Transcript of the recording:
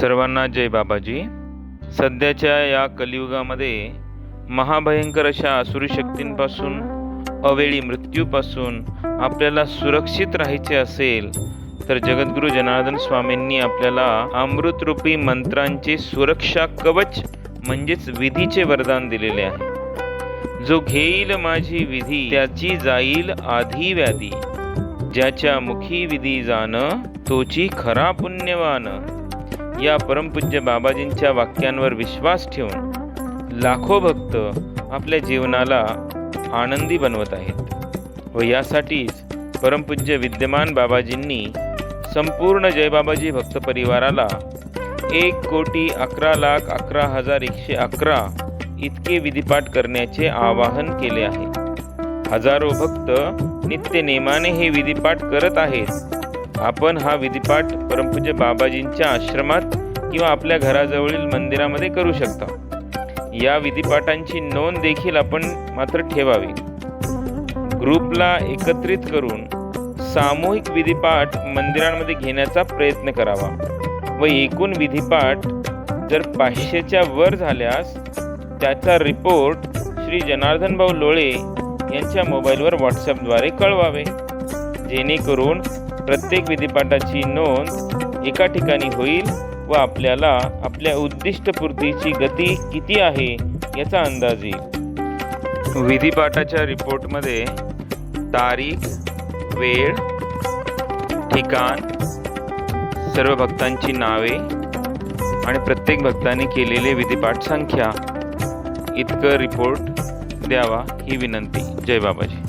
सर्वांना जय बाबाजी. सध्याच्या या कलियुगामध्ये महाभयंकर अशा असुरी शक्तींपासून अवेळी मृत्यूपासून आपल्याला सुरक्षित राहायचे असेल तर जगद्गुरू जनार्दन स्वामींनी आपल्याला अमृतरूपी मंत्रांचे सुरक्षा कवच म्हणजेच विधीचे वरदान दिलेले आहे. जो घेईल माझी विधी त्याची जाईल आधी व्याधी. ज्याच्या मुखी विधी जाण तोची खरा पुण्यवान. या परमपूज्य बाबाजींच्या वाक्यांवर विश्वास ठेवून लाखो भक्त आपल्या जीवनाला आनंदी बनवत आहेत. व यासाठीच परमपूज्य विद्यमान बाबाजींनी संपूर्ण जयबाबाजी भक्त परिवाराला एक कोटी अकरा लाख अकरा हजार एकशे अकरा इतके विधिपाठ करण्याचे आवाहन केले आहे. हजारो भक्त नित्य नेमाने हे विधिपाठ करत आहेत. आपण हा विधिपाठ परमपूज्य बाबाजींच्या आश्रमात किंवा आपल्या घराजवळील मंदिरामध्ये करू शकता. या विधिपाठांची नोंद देखील आपण मात्र ठेवावी. ग्रुपला एकत्रित करून सामूहिक विधिपाठ मंदिरांमध्ये घेण्याचा प्रयत्न करावा व एकूण विधिपाठ जर पाचशेच्या वर झाल्यास त्याचा रिपोर्ट श्री जनार्दन भाऊ लोळे यांच्या मोबाईलवर व्हॉट्सअपद्वारे कळवावे. जेणेकरून प्रत्येक विधिपाठाची नोंद एका ठिकाणी होईल व आपल्याला आपल्या उद्दिष्टपूर्तीची गती किती आहे याचा अंदाज येईल. विधिपाठाच्या रिपोर्टमध्ये तारीख वेळ ठिकाण सर्व भक्तांची नावे आणि प्रत्येक भक्ताने केलेले विधिपाठ संख्या. इतकं रिपोर्ट द्यावा ही विनंती. जय बाबाजी.